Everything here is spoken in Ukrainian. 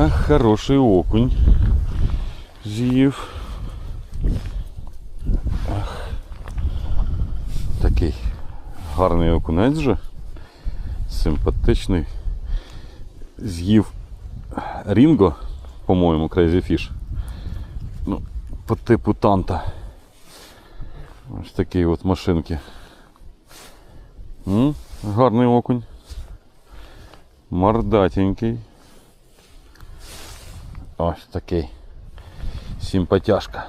Ах, хороший окунь. З'їв. Такий гарний окунець же. Симпатичний. З'їв Рінго, по-моєму, Crazy Fish. Ну, по типу танта. Ось такі от машинки. М? Гарний окунь. Мордатенький. Ось такий. Симпатяшка.